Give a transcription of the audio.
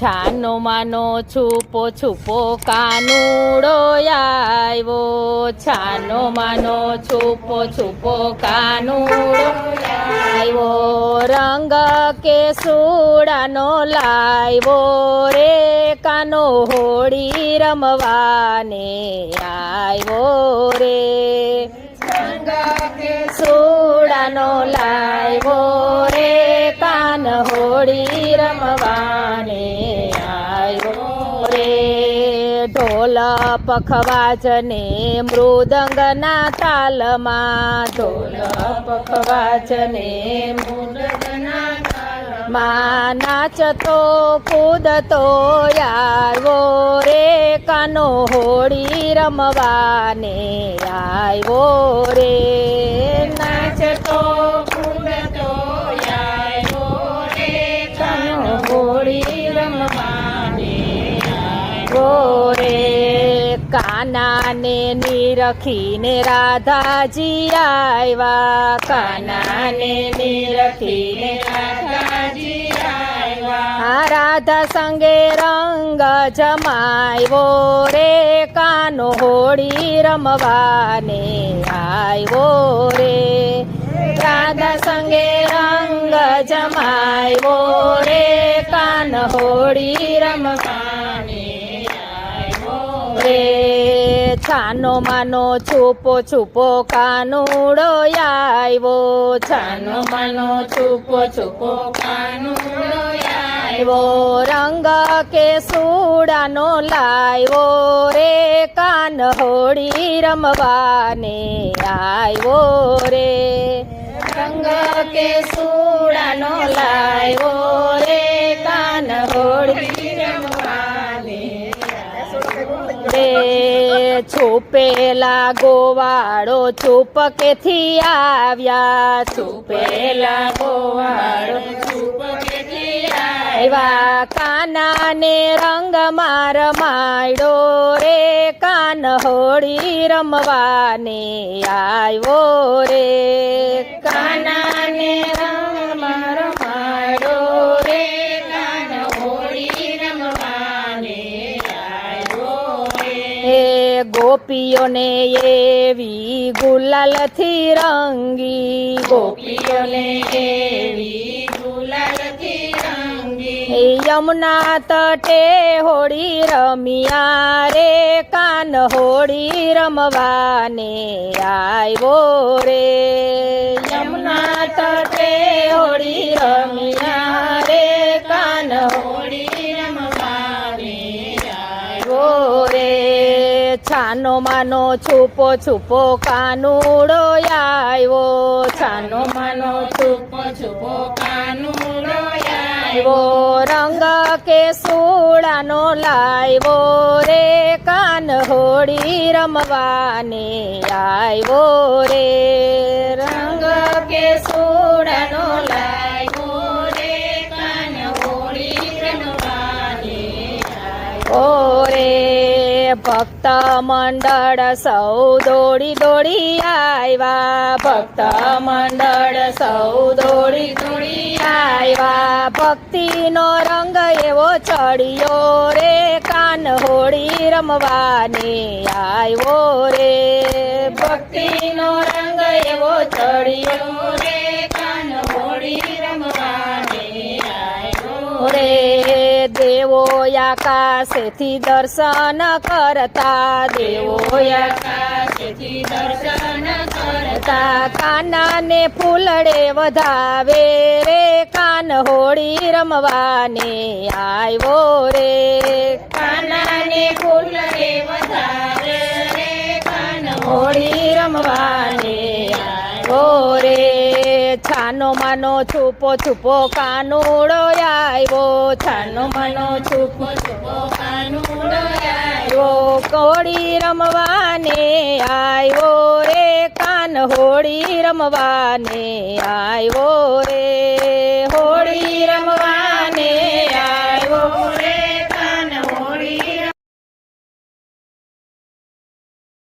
છાનો માનો છુપો છુપો કાનુડો આવ્યો છાનો માનો છુપો છુપો કાનુડો આવ્યો રંગ કે સુડાનો લાવ્યો રે, કાનો હોળી રમવાને આવ્યો રે. સુડાનો લાવ્યો રે, કાન હોળી રમવાને રે ઢોલ પખવાજને મૃદંગના તાલમાં. ઢોલ પખવાજને મૃદંગના માં નાચતો, કૂદતો આવ્યો રે કાનો હોળી રમવાને. આવ્યો રે નાચતો કાનાને નિરખીને રાધાજી આવ્યા. કાનાને નિરખીને રાધાજી આવ્યા. રાધા સંગે રંગ જમાયો રે, કાનો હોળી રમવાને આવ્યો રે. રાધા સંગે રંગ જમાયો રે, કાન હોળી રમવાને રે છાનો માનો છુપો છુપો કાનુડો આવ્યો છાનો માનો છુપો છુપો કાનુડો આવ્યો રંગ કે સુડાનો લાવ્યો રે કાન હોળી રમવાને આવ્યો રે. રંગ કે સુડાનો લાવ્યો છુપેલા ગોવાળો છુપકેથી આવ્યા. છુપેલા ગોવાળો છુપકેથી આવ્યા. કાનાને રંગ માર માયડો રે. કાન હોળી રમવાને આવ્યો રે. કાનાને ગોપીઓને એવી ગુલાલથી રંગી. ગોપીઓને એવી ગુલાલથી રંગી. યમુના તટે હોળી રમિયા રે કાન હોળી રમવાને આવ્યો રે. યમુના તટે હોળી રમિયા છાનો માનો છુપો છુપો કાનુડો આવ્યો છાનો માનો છુપો છુપો કાનુડો આવ્યો રંગ કે સુડાનો લાવ્યો રે, કાન હોળી રમવાને આવ્યો રે. રંગ કે સુડાનો લાવ્યો રે, કાન હોળી રમવાને ઓરે ભક્ત મંડળ સૌ દોડી દોડી આવ્યા. ભક્ત મંડળ સૌ દોડી દોડી આવ્યા. ભક્તિનો રંગ એવો ચડ્યો રે, કાન હોળી રમવાને આવ્યો રે. ભક્તિનો રંગ એવો ચડ્યો રે દેવો આકાશેથી દર્શન કરતા, દેવો આકાશેથી દર્શન કરતા, કાનાને ફૂલડે વધાવે રે, કાન હોળી રમવાને આવ્યો રે. કાનાને ફૂલડે વધાવે રે, કાન હોળી રમવાને આવ્યો રે. છાનો માનો છુપો છુપો કાનુડો આવ્યો છાનો માનો છુપો છુપો કાનુડો આવ્યો કોળી રમવાને આવ્યો રે કાન હોળી રમવાને આવ્યો રે.